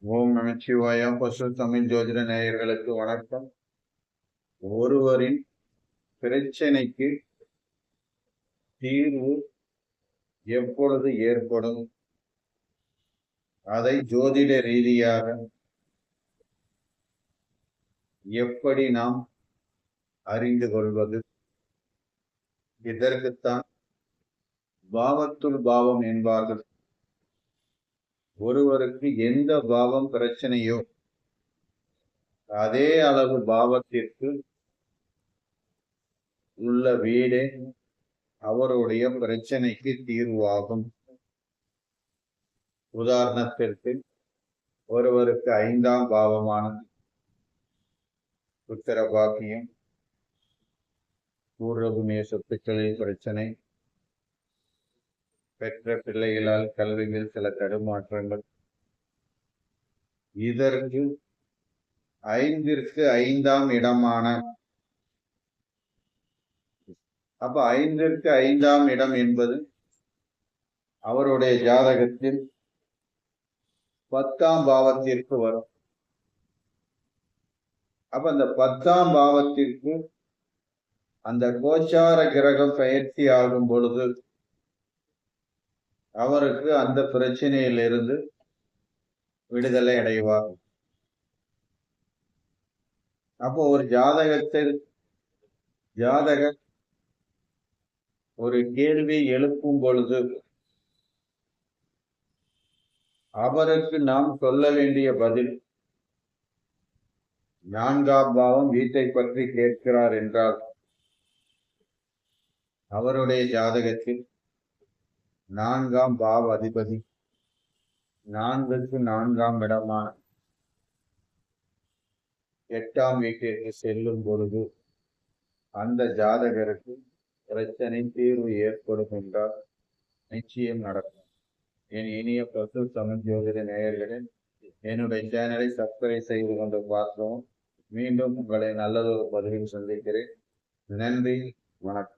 ஓம் நமச்சிவாயம் பசு தமிழ் ஜோதிட நேயர்களுக்கு வணக்கம். ஒருவரின் பிரச்சனைக்கு தீர்வு எப்பொழுது ஏற்படும்? அதை ஜோதிட ரீதியாக எப்படி நாம் அறிந்து கொள்வது? இதற்குத்தான் பாவத்துள் பாவம் என்பார்கள். ஒருவருக்கு எந்த பாவம் பிரச்சனையோ அதே அளவு பாவத்திற்கு உள்ள வீடே அவருடைய பிரச்சனைக்கு தீர்வாகும். உதாரணத்திற்கு ஒருவருக்கு ஐந்தாம் பாவமான உத்தர பாக்கியம் பூர்வபுண்ணிய பிரச்சனை. பெற்ற பிள்ளைகளால் கல்வியில் சில தடுமாற்றங்கள். இதற்கு ஐந்திற்கு ஐந்தாம் இடமான அப்ப ஐந்திற்கு ஐந்தாம் இடம் என்பது அவருடைய ஜாதகத்தில் பத்தாம் பாவத்திற்கு வரும். அப்ப அந்த பத்தாம் பாவத்திற்கு அந்த கோச்சார கிரகம் பயிற்சி ஆகும் பொழுது அவருக்கு அந்த பிரச்சனையிலிருந்து விடுதலை அடைவார் அப்போ ஒரு ஜாதகத்தில் ஜாதக ஒரு கேள்வி எழுப்பும் பொழுது அவருக்கு நாம் சொல்ல வேண்டிய பதில் நான்காம் பாவம் வீட்டை பற்றி கேட்கிறார் என்றால் அவருடைய ஜாதகத்தில் நான்காம் பாவ அதிபதி. நான்குக்கு நான்காம் இடமான எட்டாம் வீட்டிற்கு செல்லும் பொழுது அந்த ஜாதகருக்கு பிரச்சனை தீர்வு ஏற்படும் என்றால் நிச்சயம் நடக்கும். என் இனிய பசு தமிழ் ஜோதிட நேயர்களே என்னுடைய சேனலை சப்ஸ்கிரைப் செய்து கொண்டு பார்க்கவும். மீண்டும் உங்களை நல்லதொரு பதிவில் சந்திக்கிறேன். நன்றி வணக்கம்.